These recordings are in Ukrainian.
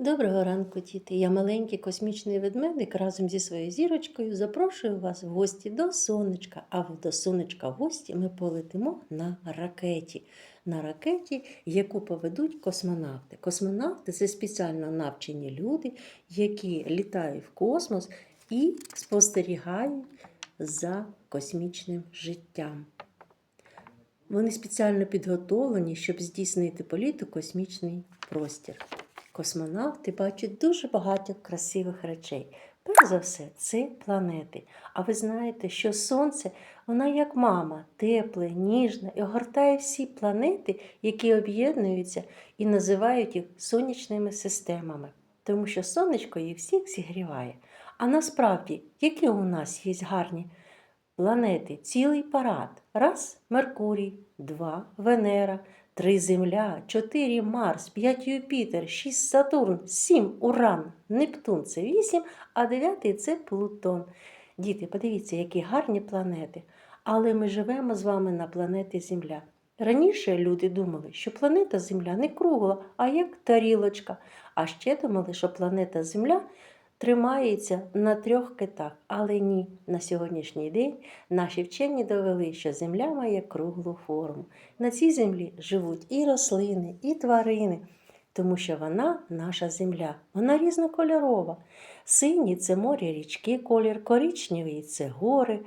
Доброго ранку, діти! Я маленький космічний ведмедик разом зі своєю зірочкою запрошую вас в гості до сонечка. А в- до сонечка в гості ми полетимо на ракеті. На ракеті, яку поведуть космонавти. Космонавти це спеціально навчені люди, які літають в космос і спостерігають за космічним життям. Вони спеціально підготовлені, щоб здійснити політ у космічний простір. Космонавти бачать дуже багато красивих речей. Перш за все, це планети. А ви знаєте, що Сонце, вона як мама, тепле, ніжна і огортає всі планети, які об'єднуються і називають їх сонячними системами. Тому що сонечко їх всіх зігріває. А насправді, які у нас є гарні планети, цілий парад. Раз Меркурій, два Венера, три Земля, чотири Марс, п'ять Юпітер, шість Сатурн, сім Уран, Нептун це вісім, а дев'ятий це Плутон. Діти, подивіться, які гарні планети. Але ми живемо з вами на планеті Земля. Раніше люди думали, що планета Земля не кругла, а як тарілочка. А ще думали, що планета Земля тримається на трьох китах. Але ні, на сьогоднішній день наші вчені довели, що Земля має круглу форму. На цій землі живуть і рослини, і тварини, тому що вона наша земля, вона різнокольорова. Синій це море, річки, колір, коричневий це гори,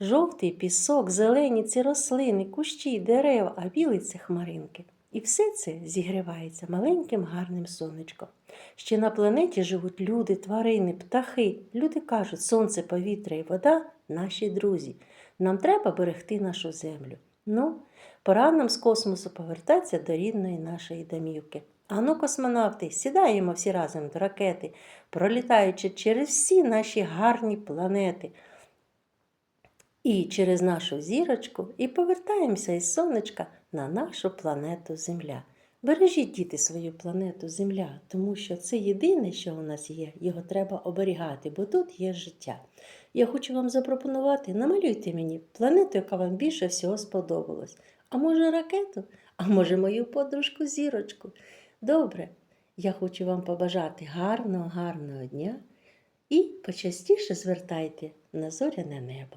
жовтий пісок, зелені це рослини, кущі, дерева, а білий це хмаринки. І все це зігрівається маленьким гарним сонечком. Ще на планеті живуть люди, тварини, птахи. Люди кажуть, сонце, повітря і вода наші друзі. Нам треба берегти нашу землю. Ну, пора нам з космосу повертатися до рідної нашої домівки. Ану, космонавти, сідаємо всі разом до ракети, пролітаючи через всі наші гарні планети. І через нашу зірочку і повертаємося із сонечка на нашу планету Земля. Бережіть діти свою планету Земля, тому що це єдине, що у нас є, його треба оберігати, бо тут є життя. Я хочу вам запропонувати, намалюйте мені планету, яка вам більше всього сподобалась. А може ракету, а може мою подружку зірочку. Добре, я хочу вам побажати гарного, гарного дня і почастіше звертайте на зоряне небо.